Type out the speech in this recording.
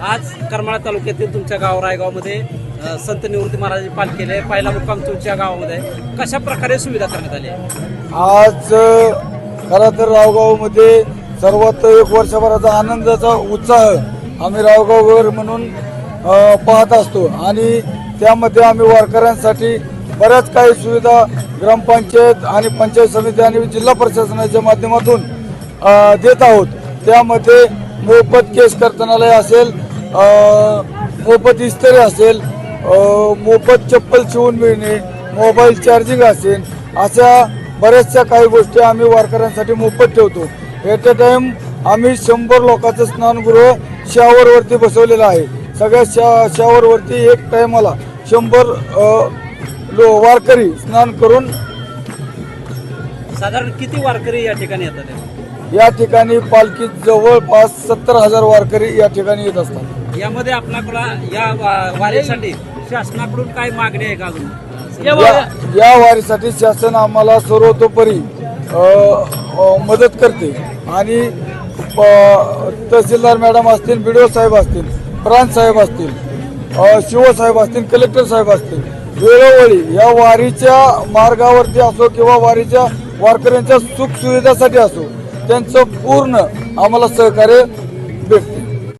आज करमाळा तालुक्यातील तुमच्या गाव रायगावमध्ये संत निवृत्ती महाराजांची पालखीला आहे. पहिला मुक्काम तुमच्या गावामध्ये आहे. कशा प्रकारे सुविधा करण्यात आली आहे? आज खरं तर रावगावमध्ये सर्वात एक वर्षभराचा आनंदाचा उत्साह आम्ही रावगाववर म्हणून अ, पाहत असतो. आणि त्यामध्ये आम्ही वारकऱ्यांसाठी बऱ्याच काही सुविधा ग्रामपंचायत आणि पंचायत समिती आणि जिल्हा प्रशासनाच्या माध्यमातून अ, देत आहोत. त्यामध्ये मोफत केस कर्तनालय असेल मोफत इस्त्री असेल मोफत चप्पल शिवून मिळणे मोबाईल चार्जिंग असेल अशा बऱ्याचशा काही गोष्टी आम्ही वारकऱ्यांसाठी मोफत ठेवतो. एट अ टाइम आम्ही शंभर लोकांचं स्नानगृह शावरवरती बसवलेलं आहे. सगळ्या शा शावरवरती एक टायमाला शंभर लो वारकरी स्नान करून साधारण किती वारकरी या ठिकाणी येतात? या ठिकाणी पालखीत जवळपास सत्तर हजार वारकरी या ठिकाणी येत असतात. यामध्ये आपल्याकडे या वारीसाठी शासनाकडून काय मागणी आहे का अजून? या वारीसाठी शासन आम्हाला सर्वतोपरी मदत करते. आणि तहसीलदार मॅडम असतील बी साहेब असतील प्रांत साहेब असतील शिवसाहेब असतील कलेक्टर साहेब असतील वेळोवेळी या वारीच्या मार्गावरती असो किंवा वारीच्या वारकऱ्यांच्या सुख सुविधासाठी असो त्यांचं पूर्ण आम्हाला सहकार्य भेटते.